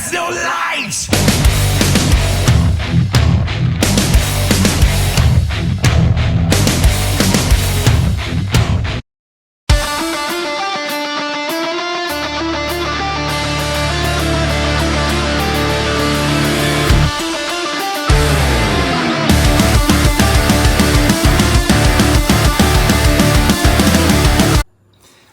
has no light.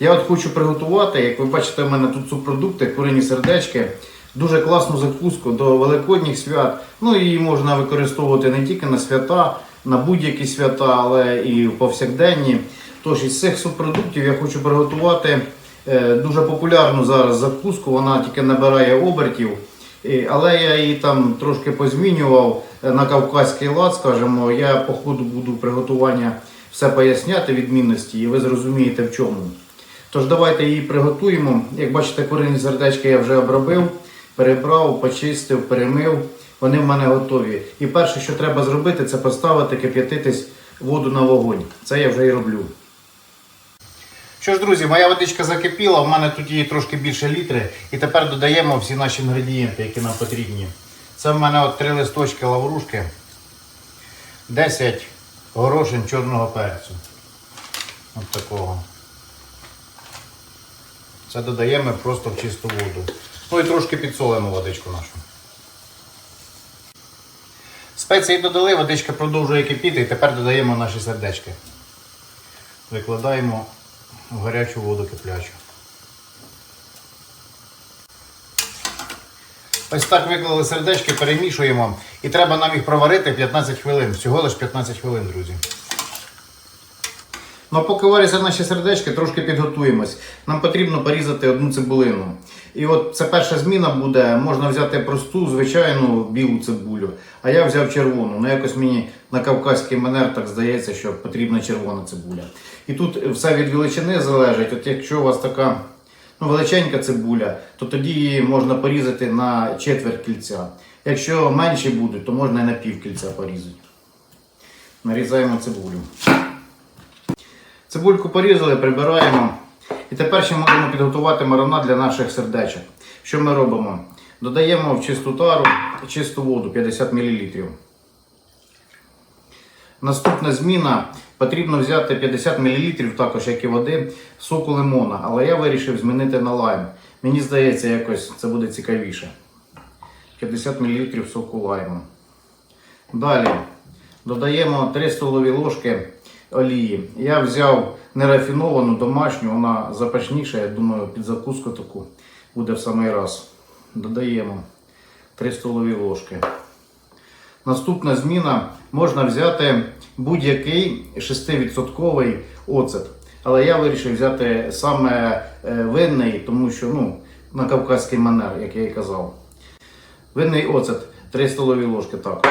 Я от хочу приготувати, як ви бачите, у мене тут субпродукти, курині сердечки. Дуже класну закуску до великодніх свят. Ну її можна використовувати не тільки на свята, на будь-які свята, але і в повсякденні. Тож із цих субпродуктів я хочу приготувати е, дуже популярну зараз закуску. Вона тільки набирає обертів. Але я її там трошки позмінював е, на кавказький лад, скажімо. Я по ходу буду приготування все поясняти відмінності, і ви зрозумієте в чому. Тож давайте її приготуємо. Як бачите, курині сердечки я вже обробив, перебрав, почистив, перемив. Вони в мене готові. І перше, що треба зробити, це поставити кип'ятитись воду на вогонь. Це я вже і роблю. Що ж, друзі, моя водичка закипіла, в мене тут її трошки більше літри. І тепер додаємо всі наші інгредієнти, які нам потрібні. Це в мене от 3 листочки лаврушки, 10 горошин чорного перцю. От такого. Це додаємо просто в чисту воду. Ну і трошки підсолимо водичку нашу. Спеції додали, водичка продовжує кипіти і тепер додаємо наші сердечки. Викладаємо в гарячу воду киплячу. Ось так виклали сердечки, перемішуємо. І треба нам їх проварити 15 хвилин. Всього лише 15 хвилин, друзі. Ну а поки варяться наші сердечки, трошки підготуємось. Нам потрібно порізати одну цибулину. І от це перша зміна буде. Можна взяти просту, звичайну білу цибулю. А я взяв червону. Ну якось мені на кавказький манер так здається, що потрібна червона цибуля. І тут все від величини залежить. От якщо у вас така ну, величенька цибуля, то тоді її можна порізати на четверть кільця. Якщо менші будуть, то можна і на пів кільця порізати. Нарізаємо цибулю. Цибульку порізали, прибираємо. І тепер ще можемо підготувати маринад для наших сердечок. Що ми робимо? Додаємо в чисту тару чисту воду 50 мл. Наступна зміна. Потрібно взяти 50 мл, також як і води, соку лимона. Але я вирішив змінити на лайм. Мені здається, якось це буде цікавіше. 50 мл соку лайму. Далі додаємо 3 столові ложки олії. Я взяв нерафіновану домашню, вона запашніша, я думаю, під закуску таку буде в самий раз. Додаємо 3 столові ложки. Наступна зміна можна взяти будь-який 6% оцет. Але я вирішив взяти саме е, винний, тому що ну, на кавказький манер, як я і казав. Винний оцет 3 столові ложки також.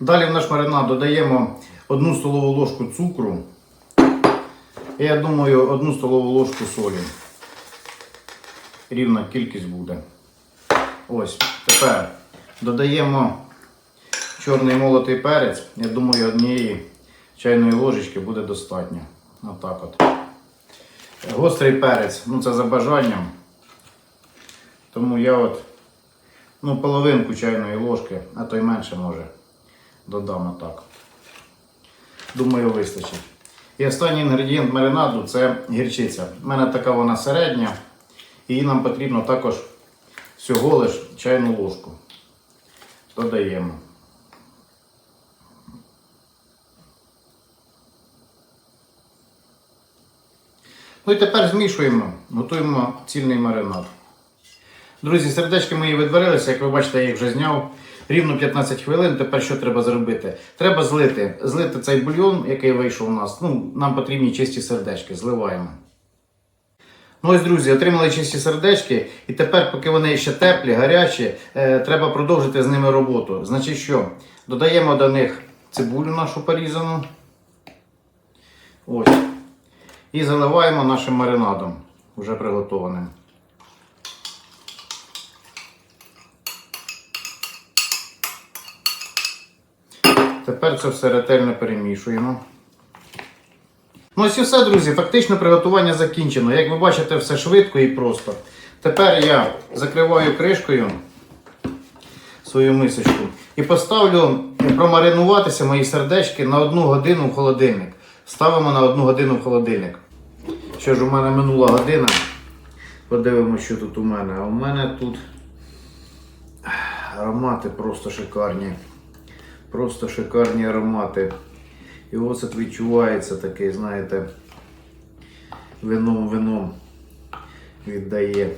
Далі в наш маринад додаємо 1 столову ложку цукру. І я думаю, 1 столову ложку солі. Рівна кількість буде. Ось, тепер додаємо чорний молотий перець. Я думаю, однієї чайної ложечки буде достатньо. Отак от. Гострий перець, ну це за бажанням. Тому я от ну, половинку чайної ложки, а то й менше може, додам отак. Думаю, вистачить. І останній інгредієнт маринаду це гірчиця. У мене така вона середня. Її нам потрібно також всього лиш чайну ложку. Додаємо. Ну і тепер змішуємо, готуємо цільний маринад. Друзі, сердечки мої відварилися, як ви бачите, я їх вже зняв. Рівно 15 хвилин. Тепер що треба зробити? Треба злити. Злити цей бульйон, який вийшов у нас. Ну, нам потрібні чисті сердечки. Зливаємо. Ну ось, друзі, отримали чисті сердечки, і тепер, поки вони ще теплі, гарячі, е, треба продовжити з ними роботу. Значить що? Додаємо до них цибулю нашу порізану. Ось. І заливаємо нашим маринадом, вже приготованим. Тепер це все ретельно перемішуємо. Ну ось і все, друзі. Фактично приготування закінчено. Як ви бачите, все швидко і просто. Тепер я закриваю кришкою свою мисочку і поставлю промаринуватися мої сердечки на одну годину в холодильник. Ставимо на одну годину в холодильник. Що ж, у мене минула година. Подивимося, що тут у мене. А у мене тут аромати просто шикарні. Просто шикарні аромати. І ось от відчувається такий, знаєте, вином вином віддає.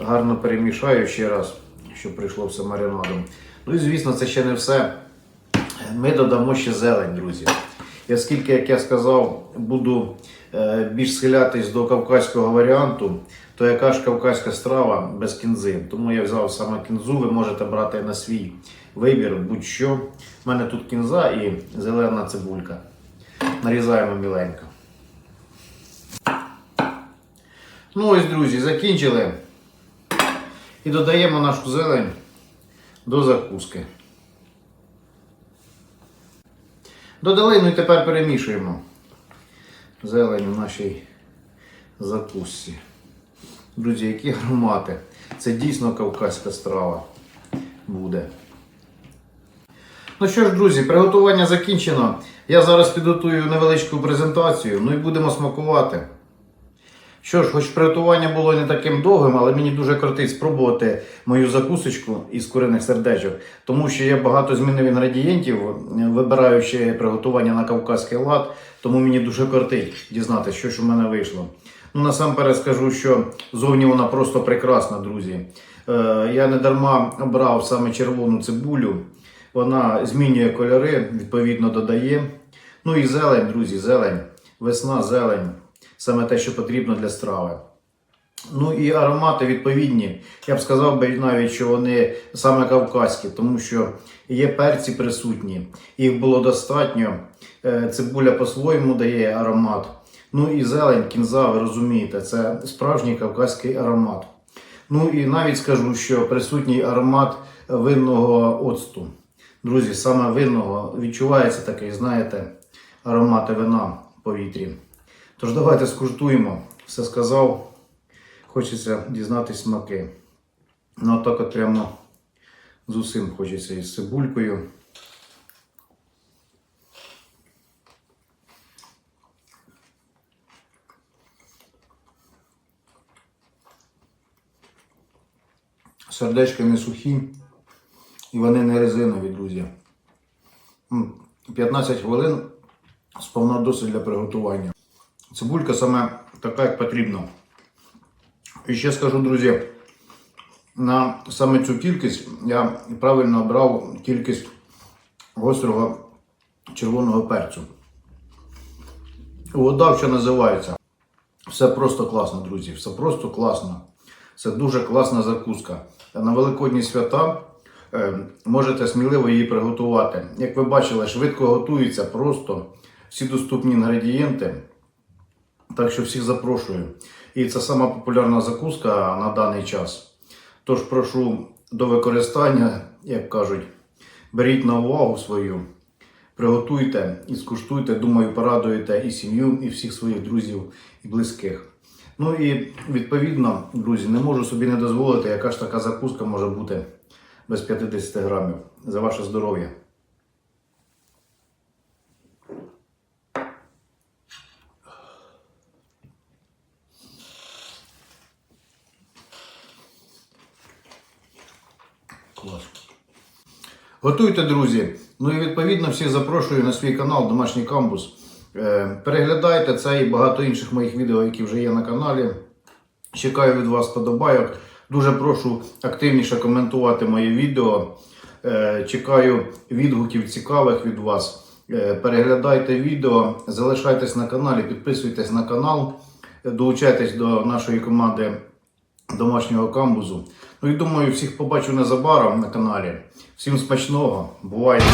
Гарно перемішаю ще раз, щоб прийшло все маринадом. Ну і звісно, це ще не все. Ми додамо ще зелень, друзі. Оскільки, як я сказав, буду е, більш схилятись до кавказького варіанту, то яка ж кавказька страва без кінзи. Тому я взяв саме кінзу, ви можете брати на свій вибір, будь-що. У мене тут кінза і зелена цибулька. Нарізаємо міленько. Ну ось, друзі, закінчили. І додаємо нашу зелень до закуски. Додали, ну і тепер перемішуємо зелень у нашій закусці. Друзі, які аромати. Це дійсно кавказька страва буде. Ну що ж, друзі, приготування закінчено. Я зараз підготую невеличку презентацію, ну і будемо смакувати. Що ж, хоч приготування було не таким довгим, але мені дуже кортить спробувати мою закусочку із куриних сердечок, тому що я багато змінив інгредієнтів, вибираючи приготування на кавказький лад, тому мені дуже кортить дізнатися, що ж у мене вийшло. Ну, насамперед скажу, що зовні вона просто прекрасна, друзі. Е, я не дарма обрав саме червону цибулю. Вона змінює кольори, відповідно додає. Ну і зелень, друзі, зелень, весна, зелень. Саме те, що потрібно для страви. Ну і аромати відповідні. Я б сказав би навіть, що вони саме кавказькі, тому що є перці присутні, їх було достатньо. Е, Цибуля по-своєму дає аромат. Ну і зелень, кінза, ви розумієте, це справжній кавказький аромат. Ну і навіть скажу, що присутній аромат винного оцту. Друзі, саме винного відчувається такий, знаєте, аромати вина в повітрі. Тож давайте скуштуємо. Все сказав. Хочеться дізнатись смаки. Ну, так от прямо з усім хочеться із цибулькою. Сердечки не сухі і вони не резинові, друзі. 15 хвилин сповна досить для приготування. Цибулька саме така, як потрібно. І ще скажу, друзі, на саме цю кількість я правильно обрав кількість гострого червоного перцю. Вода, що називається. Все просто класно, друзі. Все просто класно. Це дуже класна закуска. На Великодні свята е, можете сміливо її приготувати. Як ви бачили, швидко готується, просто всі доступні інгредієнти. Так що всіх запрошую. І це сама популярна закуска на даний час. Тож прошу до використання, як кажуть, беріть на увагу свою, приготуйте і скуштуйте, думаю, порадуєте і сім'ю, і всіх своїх друзів і близьких. Ну і відповідно, друзі, не можу собі не дозволити, яка ж така закуска може бути без 50 грамів. За ваше здоров'я. Готуйте, друзі. Ну і відповідно всіх запрошую на свій канал Домашній камбус. Е, Переглядайте це і багато інших моїх відео, які вже є на каналі. Чекаю від вас подобайок. Дуже прошу активніше коментувати мої відео. Е, Чекаю відгуків цікавих від вас. Е, Переглядайте відео, залишайтесь на каналі, підписуйтесь на канал. долучайтесь до нашої команди домашнього камбузу. Ну і думаю, всіх побачу незабаром на каналі. Всім смачного, бувайте!